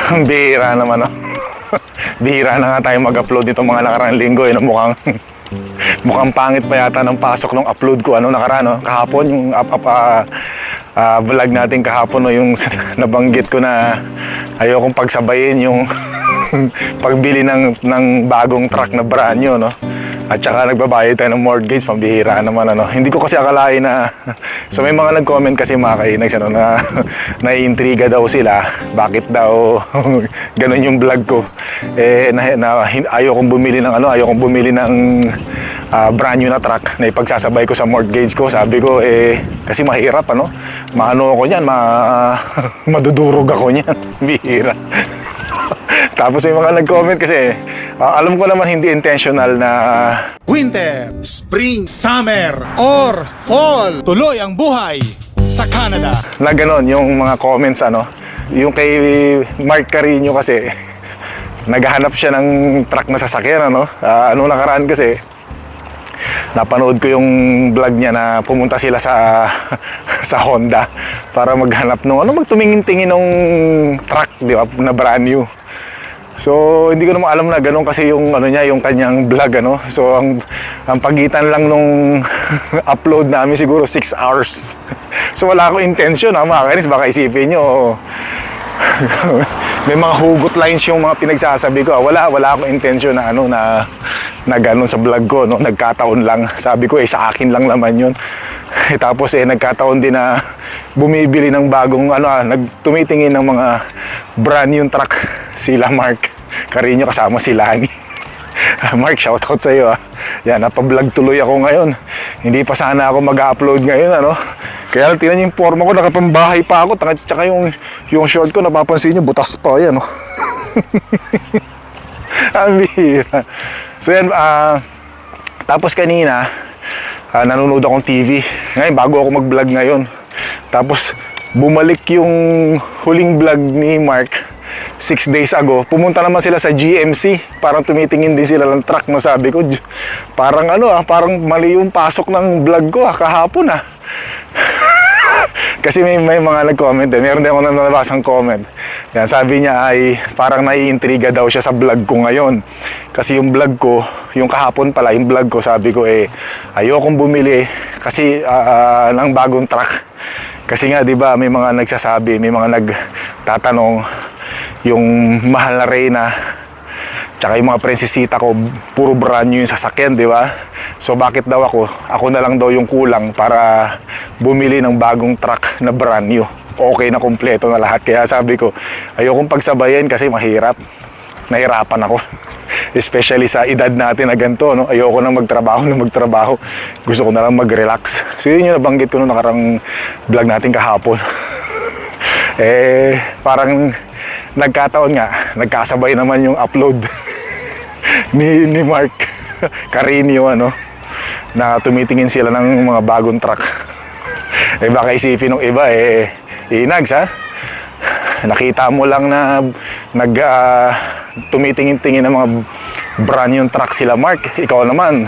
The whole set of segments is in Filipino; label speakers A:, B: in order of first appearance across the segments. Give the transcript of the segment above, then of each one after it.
A: Bihira naman oh. Bihira na nga tayo mag-upload nitong mga nakaraang linggo eh. no? Mukhang mukhang pangit pa yata ng pasok ng upload ko ano nakaraan no? kahapon yung up, up, ah, ah, vlog natin kahapon no? yung nabanggit ko na ayokong pagsabayin yung pagbili ng, ng bagong truck na brand new no? At saka nagbabayad tayo ng mortgage, pambihira naman ano. Hindi ko kasi akalain na so may mga nag-comment kasi mga kainags ano na naiintriga daw sila bakit daw ganun yung vlog ko. Eh na, na ayokong bumili ng ano, ayokong bumili ng ah, brand new na truck na ipagsasabay ko sa mortgage ko. Sabi ko eh kasi mahirap ano. Maano ako niyan, ma madudurog ako niyan. Bihira. Tapos may mga nag-comment kasi ah, alam ko naman hindi intentional na
B: winter, spring, summer, or fall. Tuloy ang buhay sa Canada.
A: na ganon yung mga comments ano. Yung kay Mark Carino kasi naghahanap siya ng truck na sasakyan ano. Ah, ano nakaraan kasi napanood ko yung vlog niya na pumunta sila sa sa Honda para maghanap ng ano magtumingin-tingin ng truck di ba na brand new. So, hindi ko naman alam na ganun kasi yung ano niya, yung kanyang vlog ano. So, ang ang pagitan lang nung upload namin siguro 6 hours. so, wala akong intention ha, mga kainis, baka isipin nyo may mga hugot lines yung mga pinagsasabi ko. ah. Wala, wala akong intention na ano na na ganun sa vlog ko, no. Nagkataon lang. Sabi ko eh sa akin lang naman 'yun. Eh, tapos eh nagkataon din na bumibili ng bagong ano, ah, nagtumitingin ng mga brand new truck sila Mark Carino kasama si Lani. Mark, shoutout sa iyo ah. Yan, napablog tuloy ako ngayon. Hindi pa sana ako mag-upload ngayon, ano. Kaya tingnan niyo yung forma ko, nakapambahay pa ako. Tsaka yung, yung short ko, napapansin niyo, butas pa yan, oh. Ang bihira. So yan, ah, tapos kanina, ah, nanonood akong TV. Ngayon, bago ako mag-vlog ngayon. Tapos, bumalik yung huling vlog ni Mark six days ago. Pumunta naman sila sa GMC. Parang tumitingin din sila ng truck. No, sabi ko, "J- parang ano ah, parang mali yung pasok ng vlog ko ah, kahapon ah. Kasi may, may mga nag-comment eh. Meron din ako na nalabasang comment. Yan, sabi niya ay parang naiintriga daw siya sa vlog ko ngayon. Kasi yung vlog ko, yung kahapon pala, yung vlog ko, sabi ko eh, ayokong bumili kasi ah, ah, ng bagong truck. Kasi nga, di ba, may mga nagsasabi, may mga nagtatanong yung mahal na Reyna Tsaka yung mga prinsesita ko, puro brand new yung sasakyan, di ba? So bakit daw ako, ako na lang daw yung kulang para bumili ng bagong truck na brand new. Okay na kompleto na lahat. Kaya sabi ko, ayokong pagsabayin kasi mahirap. Nahirapan ako. Especially sa edad natin na ganito, no? Ayoko na magtrabaho na magtrabaho. Gusto ko na lang mag-relax. So yun yung nabanggit ko nung nakarang vlog natin kahapon. eh, parang nagkataon nga, nagkasabay naman yung upload ni, ni Mark Carino, ano, na tumitingin sila ng mga bagong truck. eh baka isipin ng iba, eh, inags ha? Nakita mo lang na nag ah, tumitingin-tingin ng mga brand new truck sila Mark. Ikaw naman,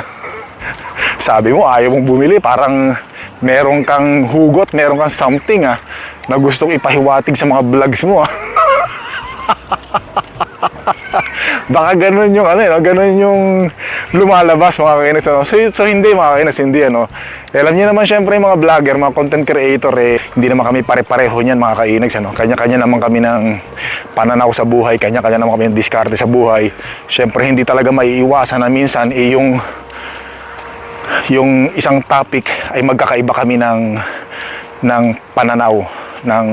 A: sabi mo ayaw mong bumili, parang meron kang hugot, meron kang something ah, na gustong ipahiwatig sa mga vlogs mo ah. Baka ganun yung ano, eh, no? ganun yung lumalabas mga kainis. Ano? So, so hindi mga kainis, hindi ano. Eh, alam niyo naman syempre yung mga vlogger, mga content creator, eh, hindi naman kami pare-pareho niyan mga kainis. Ano? Kanya-kanya naman kami ng pananaw sa buhay, kanya-kanya naman kami ng diskarte sa buhay. Syempre hindi talaga maiiwasan na minsan eh, yung yung isang topic ay magkakaiba kami ng ng pananaw, ng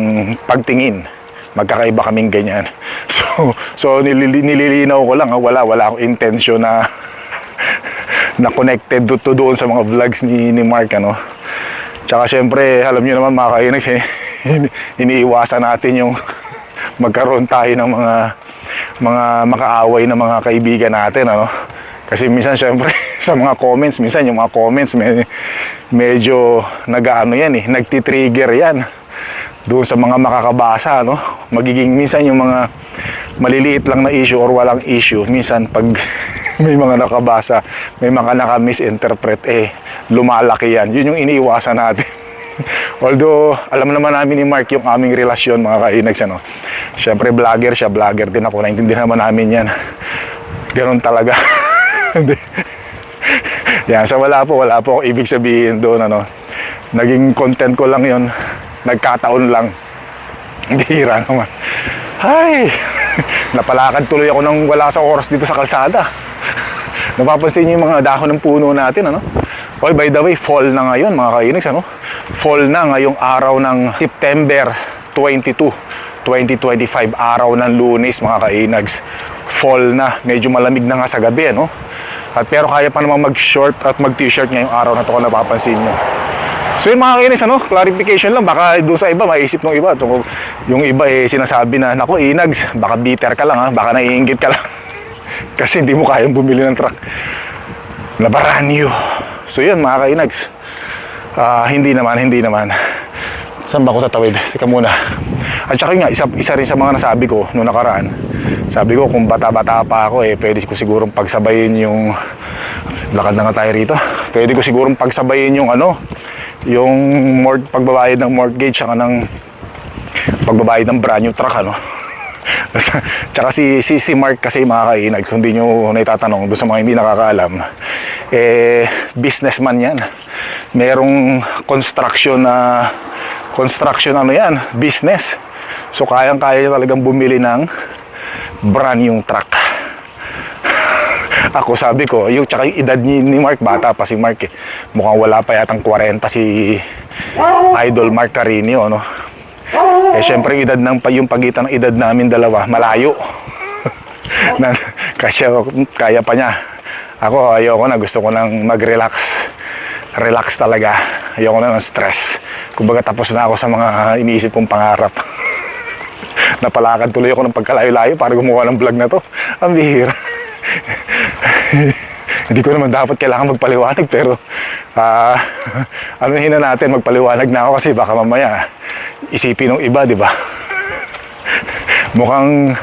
A: pagtingin. Magkakaiba kaming ganyan. So, so nilili- nililinaw ko lang, ha, wala wala akong intention na na connected to, to doon sa mga vlogs ni, ni Mark ano. Tsaka syempre, alam niyo naman mga kainis, eh, iniiwasan natin yung magkaroon tayo ng mga mga makaaway na mga kaibigan natin ano. Kasi minsan syempre sa mga comments, minsan yung mga comments may, medyo nag-ano yan eh, nagti-trigger yan doon sa mga makakabasa, no? Magiging minsan yung mga maliliit lang na issue or walang issue, minsan pag may mga nakabasa, may mga naka-misinterpret, eh, lumalaki yan. Yun yung iniiwasan natin. Although, alam naman namin ni Mark yung aming relasyon, mga kainags, ano. Siyempre, vlogger siya, vlogger din ako. Naintindihan naman namin yan. Ganun talaga. Yan, so wala po, wala po akong ibig sabihin doon, ano. Naging content ko lang yon Nagkataon lang. Bihira naman. Ay, napalakad tuloy ako nang wala sa oras dito sa kalsada. Napapansin niyo yung mga dahon ng puno natin, ano? Oy, by the way, fall na ngayon, mga kainags, ano? Fall na ngayong araw ng September 22, 2025, araw ng lunes, mga kainags. Fall na, medyo malamig na nga sa gabi, ano? At pero kaya pa namang mag-short at mag-t-shirt ngayong araw na to kung napapansin nyo. So yun mga kainis, ano, clarification lang, baka doon sa iba, maisip ng iba. Tungkol, yung iba eh, sinasabi na, naku, inags, baka bitter ka lang ha, baka naiingit ka lang. Kasi hindi mo kayang bumili ng truck na new. So yun mga kainags. Ah, hindi naman, hindi naman. Saan ba ako tatawid? Teka muna. At saka nga, isa, isa rin sa mga nasabi ko noong nakaraan. Sabi ko, kung bata-bata pa ako, eh, pwede ko sigurong pagsabayin yung... Lakad na nga tayo rito. Pwede ko sigurong pagsabayin yung ano, yung mort, pagbabayad ng mortgage, saka ng pagbabayad ng brand new truck, ano. Tsaka si, si, si Mark kasi mga kainag, kung di nyo naitatanong doon sa mga hindi nakakaalam, eh, businessman yan. Merong construction na, construction ano yan, business. So kayang-kaya niya talagang bumili ng brand new truck. Ako sabi ko, yung tsaka yung edad ni, ni Mark, bata pa si Mark eh. Mukhang wala pa yatang 40 si Idol Mark Carinio, no? Eh, syempre, yung edad ng, yung pagitan ng edad namin dalawa, malayo. na, kasi kaya pa niya. Ako, ayoko na. Gusto ko nang mag-relax. Relax talaga. Ayoko na ng stress. Kumbaga, tapos na ako sa mga iniisip kong pangarap. Napalakad tuloy ako ng pagkalayo-layo para gumawa ng vlog na to. Ang bihira. Hindi ko naman dapat kailangan magpaliwanag pero ah ano hina natin magpaliwanag na ako kasi baka mamaya isipin ng iba, di ba? mukhang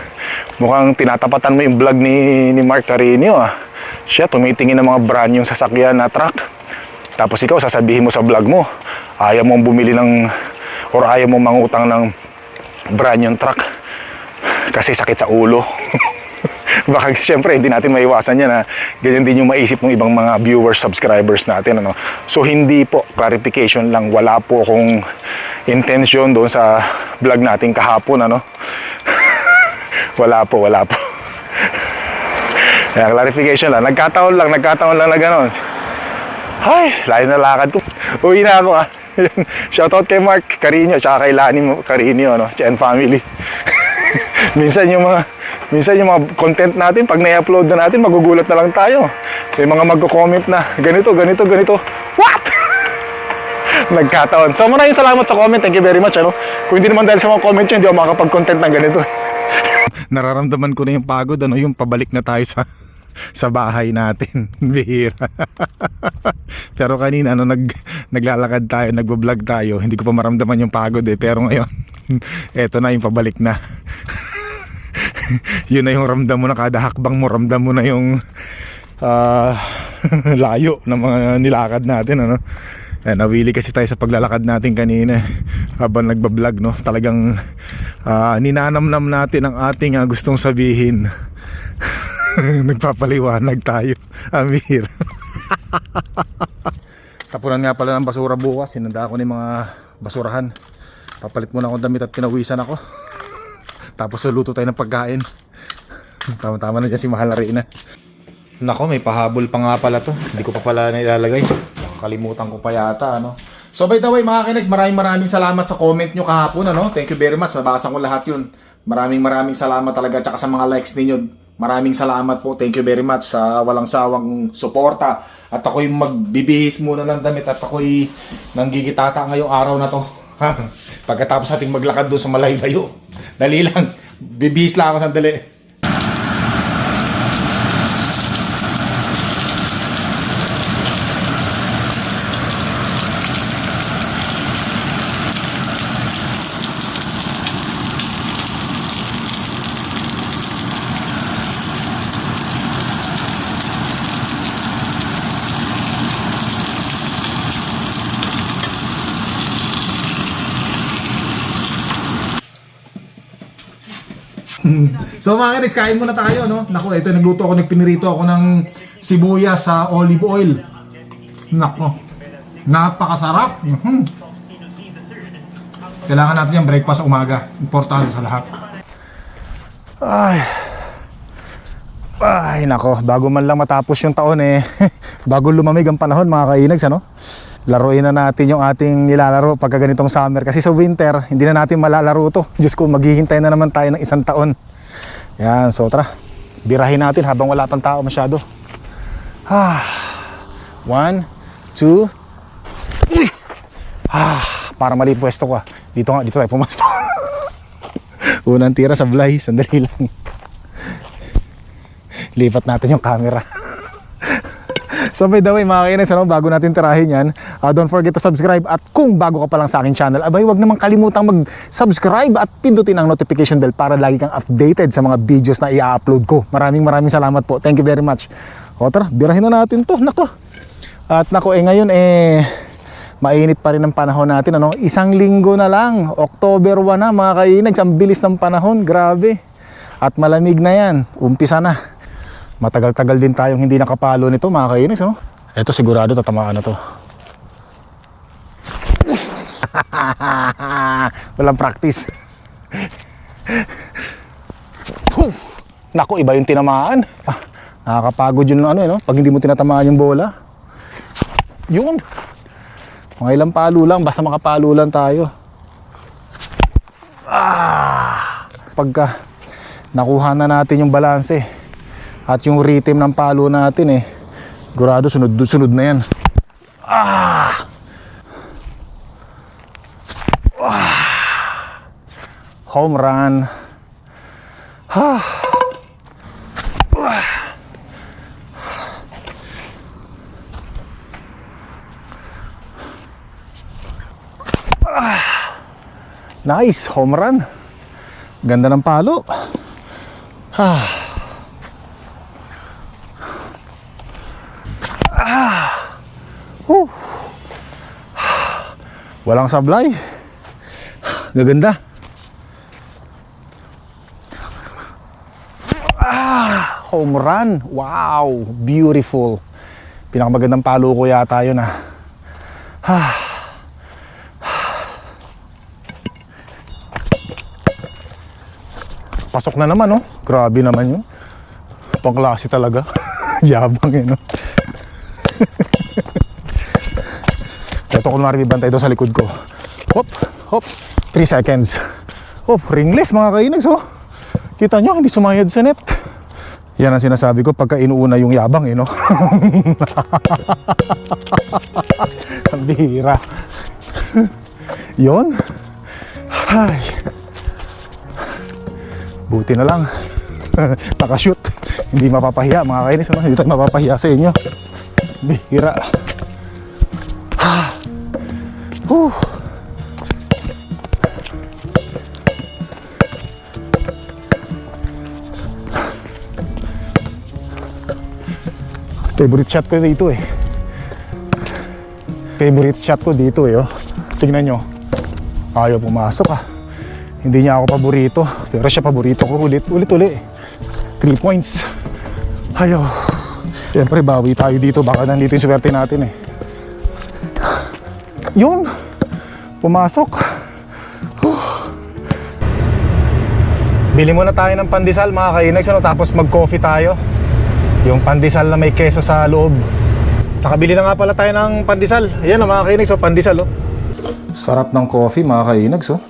A: mukhang tinatapatan mo yung vlog ni ni Mark Carinio ah. Siya tumitingin ng mga brand yung sasakyan na truck. Tapos ikaw sasabihin mo sa vlog mo, ayaw mong bumili ng or ayaw mong mangutang ng brand yung truck kasi sakit sa ulo. baka siyempre hindi natin maiwasan yan na ganyan din yung maisip ng ibang mga viewers, subscribers natin. Ano? So hindi po, clarification lang, wala po akong intention doon sa vlog natin kahapon. Ano? wala po, wala po. Kaya clarification lang, nagkataon lang, nagkataon lang na gano'n. Ay, layo na lakad ko. Uwi na ako ah. Shoutout kay Mark Carino, tsaka kay Lani Carino, no? and family. Minsan yung mga minsan yung mga content natin pag na-upload na natin magugulat na lang tayo. May mga magko-comment na ganito ganito ganito. What? Nagkataon. So maraming salamat sa comment. Thank you very much ano? Kung hindi naman dahil sa mga comment nyo hindi ako makakapag-content ng ganito. Nararamdaman ko na yung pagod ano? Yung pabalik na tayo sa sa bahay natin. Bihira. Pero kanina ano nag naglalakad tayo nagbo-vlog tayo. Hindi ko pa maramdaman yung pagod eh. Pero ngayon eto na yung pabalik na yun na yung ramdam mo na kada hakbang mo ramdam mo na yung ah, layo ng mga nilakad natin ano? Eh, nawili kasi tayo sa paglalakad natin kanina eh, habang nagbablog no? Talagang ah, ninanamnam natin ang ating ah, gustong sabihin. Nagpapaliwanag tayo Amir tapunan nga pala ng basura bukas sinanda ko ng mga basurahan. Papalit muna akong damit at pinawisan ako tapos luto tayo ng pagkain. Tama-tama na dyan si Mahal Arena. Nako, may pahabol pa nga pala to. Hindi ko pa pala nilalagay. Kalimutan ko pa yata, ano. So by the way, mga kinags, maraming maraming salamat sa comment nyo kahapon, ano. Thank you very much. Nabasa ko lahat yun. Maraming maraming salamat talaga. Tsaka sa mga likes ninyo. Maraming salamat po. Thank you very much sa walang sawang suporta. At ako'y magbibihis muna ng damit at ako'y nanggigitata ngayong araw na to. Pagkatapos ating maglakad doon sa malayo-layo. Dali lang. Bibihis lang ako sandali.
B: So mga kanis, kain muna tayo, no? Nako, ito, nagluto ako, nagpinirito ako ng sibuyas sa olive oil. Nako, napakasarap. Mhm. Kailangan natin yung breakfast sa umaga. Importante sa lahat.
A: Ay. Ay, nako, bago man lang matapos yung taon eh. bago lumamig ang panahon mga kainags, ano? Laruin na natin yung ating nilalaro pagka ganitong summer. Kasi sa winter, hindi na natin malalaro to. Diyos ko, maghihintay na naman tayo ng isang taon. Yan, so tara. Birahin natin habang wala pang tao masyado. Ah. One, two. Uy! Ah, para mali pwesto ko ah. Dito nga, dito tayo pumasto. Unang tira sa Blay, sandali lang. Lipat natin yung camera. So by the way mga kainis, ano, bago natin tirahin yan, uh, don't forget to subscribe at kung bago ka pa lang sa aking channel, abay wag namang kalimutang mag-subscribe at pindutin ang notification bell para lagi kang updated sa mga videos na i-upload ko. Maraming maraming salamat po. Thank you very much. O tara, birahin na natin to. Nako. At nako, eh ngayon eh, mainit pa rin ang panahon natin. Ano? Isang linggo na lang. October 1 na mga kainags. Ang bilis ng panahon. Grabe. At malamig na yan. Umpisa na. Matagal-tagal din tayong hindi nakapalo nito mga kainags. Ano? Ito sigurado tatamaan na to. Walang practice. Naku, iba yung tinamaan. Ah, nakakapagod yun ano, eh, no? pag hindi mo tinatamaan yung bola. Yun. Mga ilang palo lang, basta makapalo lang tayo. Ah! Pagka nakuha na natin yung balanse at yung rhythm ng palo natin eh, gurado sunod-sunod na yan. Ah! Ah! Home run. Ah! Nice, home run. Ganda ng palo. Ah. Ah. Walang sablay. Gaganda. Ah, home run. Wow, beautiful. Pinakamagandang palo ko yata yun ah. Ah. Pasok na naman, oh. Grabe naman yun. Pangklase talaga. Yabang yun, no? Ito kunwari may bantay doon sa likod ko. Hop, hop. 3 seconds. Hop, ringless mga kainags, oh. Kita nyo, hindi sumayad sa net. Yan ang sinasabi ko pagka inuuna yung yabang, eh, no? Ang bihira. Yon. Ay. Buti na lang. Nakashoot. Hindi mapapahiya mga kainis. Ano? Hindi tayo mapapahiya sa inyo. Bihira. Ah. Huh. Favorite shot ko dito eh. Favorite shot ko dito eh. Oh. Tingnan nyo. Ayaw pumasok ah. Hindi niya ako paborito. Pero siya paborito ko ulit, ulit ulit. 3 points. Ayaw. Siyempre, bawi tayo dito. Baka nandito yung swerte natin eh. Yun. Pumasok. Bili muna tayo ng pandesal mga kainags. Ano, tapos mag-coffee tayo. Yung pandesal na may keso sa loob. Nakabili na nga pala tayo ng pandesal. Ayan o mga kainags. Oh, pandesal oh. Sarap ng coffee mga kainags oh.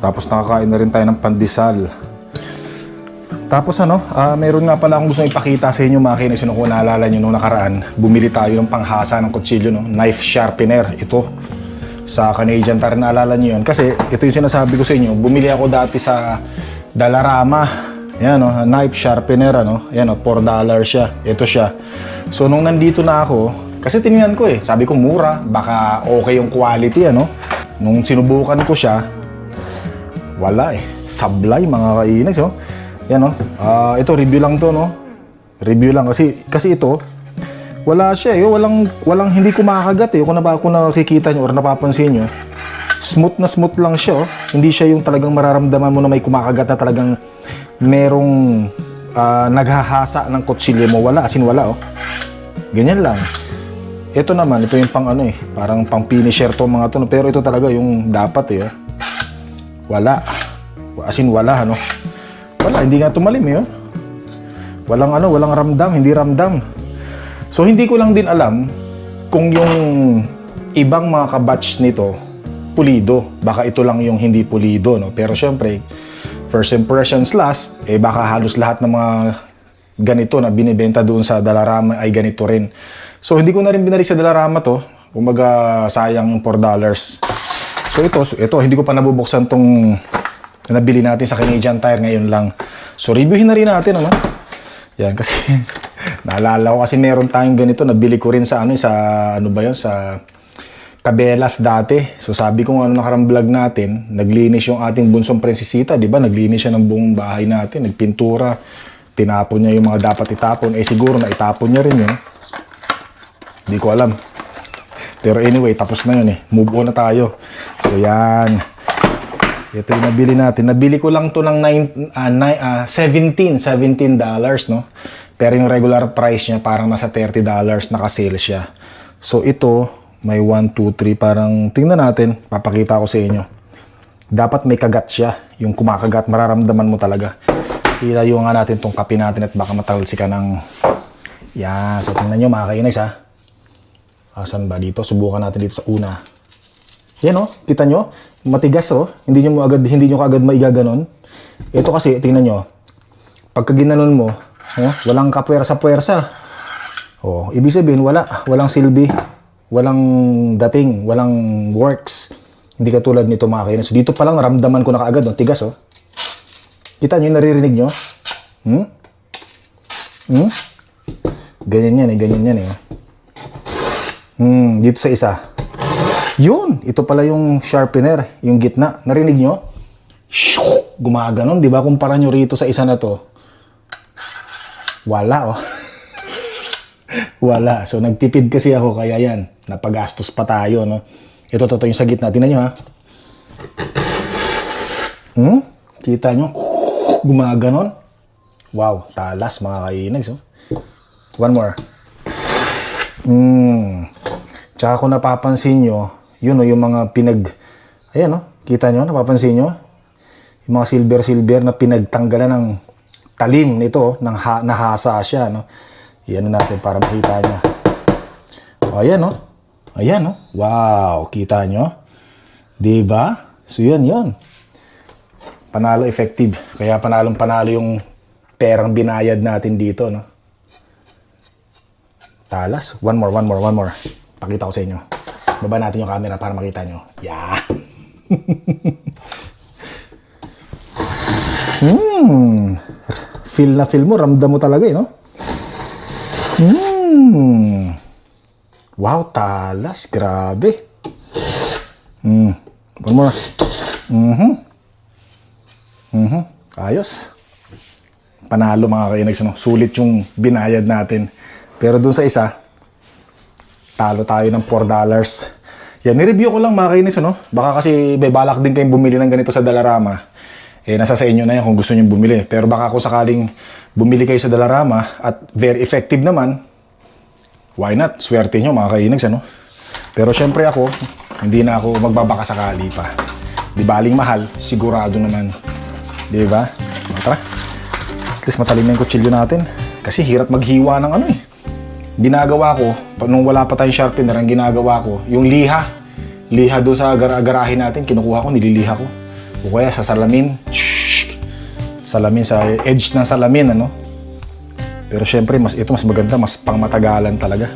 A: Tapos nakakain na rin tayo ng pandesal. Tapos ano, ah, meron nga pala akong gusto ipakita sa inyo mga kinis. Kung naalala nyo nung nakaraan, bumili tayo ng panghasa ng kutsilyo, no? knife sharpener. Ito, sa Canadian Tire, naalala nyo yun. Kasi ito yung sinasabi ko sa inyo, bumili ako dati sa Dalarama. Yan, no? knife sharpener, ano? Yan, no? 4 dollar siya. Ito siya. So, nung nandito na ako, kasi tinignan ko eh, sabi ko mura, baka okay yung quality, ano? Nung sinubukan ko siya, wala eh. Sablay mga kainags, oh. Yan, oh. Ah, ito, review lang to, no? Review lang kasi, kasi ito, wala siya eh. Walang, walang hindi kumakagat eh. Kung, napa, kung nakikita nyo or napapansin nyo, smooth na smooth lang siya, oh. Hindi siya yung talagang mararamdaman mo na may kumakagat na talagang merong ah, naghahasa ng kutsilyo mo. Wala, asin wala oh. Ganyan lang. Ito naman, ito yung pang ano eh, parang pang finisher to mga to. Pero ito talaga yung dapat eh. oh. Wala. As in wala, ano. Wala, hindi nga tumalim eh. oh. Walang ano, walang ramdam, hindi ramdam. So hindi ko lang din alam kung yung ibang mga kabatch nito pulido. Baka ito lang yung hindi pulido, no? Pero syempre, first impressions last, eh baka halos lahat ng mga ganito na binibenta doon sa Dalarama ay ganito rin. So hindi ko na rin binalik sa Dalarama to. Kumaga sayang yung 4 dollars. So ito, ito hindi ko pa nabubuksan tong nabili natin sa Canadian Tire ngayon lang. So reviewin na rin natin ano. Yan kasi naalala ko kasi meron tayong ganito nabili ko rin sa ano sa ano ba 'yon sa Kabelas dati. So sabi ko ano nakarang vlog natin, naglinis yung ating bunsong prinsesita, 'di ba? Naglinis siya ng buong bahay natin, nagpintura, tinapon niya yung mga dapat itapon. Eh siguro na itapon niya rin 'yun. Hindi ko alam. Pero anyway, tapos na yun eh. Move on na tayo. So yan. Ito yung nabili natin. Nabili ko lang to ng nine, ah, nine, ah, 17, 17 dollars, no? Pero yung regular price niya parang nasa 30 dollars naka-sale siya. So ito, may 1, 2, 3, parang tingnan natin, papakita ko sa inyo. Dapat may kagat siya. Yung kumakagat, mararamdaman mo talaga. Ilayo nga natin tong kape natin at baka matalsika ng... Yan, so tingnan nyo mga kainis ha. Asan ba dito? Subukan natin dito sa una. Yan oh, kita nyo? Matigas oh. Hindi nyo mo agad, hindi nyo kaagad maigaganon. Ito kasi, tingnan nyo. Pagka ginanon mo, oh, walang kapwersa-pwersa. Oh, ibig sabihin, wala. Walang silbi. Walang dating. Walang works. Hindi katulad nito mga. So, dito pa lang, naramdaman ko na kaagad. Oh, tigas oh. Kita nyo, naririnig nyo? Hmm? Hmm? Ganyan yan eh, ganyan yan eh. Hmm, dito sa isa. Yun, ito pala yung sharpener, yung gitna. Narinig nyo? Shuk! Gumaganon, di ba? Kumpara nyo rito sa isa na to. Wala, oh. Wala. So, nagtipid kasi ako, kaya yan. Napagastos pa tayo, no? Ito, to, to yung sa gitna. Tingnan nyo, ha? Hmm? Kita nyo? Gumaganon. Wow, talas, mga kainags, oh. One more. Hmm. Tsaka kung napapansin nyo, yun o, yung mga pinag... Ayan o, kita nyo, napapansin nyo? Yung mga silver-silver na pinagtanggalan ng talim nito, ng ha, nahasa siya, no? Yan natin para makita nyo. O, ayan o. Ayan o. Wow, kita nyo? Diba? So, yun, yun. Panalo effective. Kaya panalong panalo yung perang binayad natin dito, no? Talas. One more, one more, one more. Pakita ko sa inyo. Baba natin yung camera para makita nyo. Yeah. hmm. Feel na feel mo. Ramdam mo talaga eh, no? Hmm. Wow, talas. Grabe. Hmm. One more. Mhm. Mhm. Ayos. Panalo mga kainags, no? Sulit yung binayad natin. Pero dun sa isa, talo tayo ng 4 dollars. Yan, ni-review ko lang mga kainis, ano? Baka kasi may balak din kayong bumili ng ganito sa Dalarama. Eh, nasa sa inyo na yan kung gusto nyo bumili. Pero baka kung sakaling bumili kayo sa Dalarama at very effective naman, why not? Swerte nyo mga kainags, ano? Pero syempre ako, hindi na ako magbabaka sakali pa. Di baling mahal, sigurado naman. Di ba? Tara. At least matalim na yung kutsilyo natin. Kasi hirap maghiwa ng ano eh ginagawa ko, nung wala pa tayong sharpener, ang ginagawa ko, yung liha. Liha doon sa gar- garahe natin, kinukuha ko, nililiha ko. O kaya sa salamin, salamin sa edge ng salamin, ano. Pero syempre, mas, ito mas maganda, mas pangmatagalan talaga.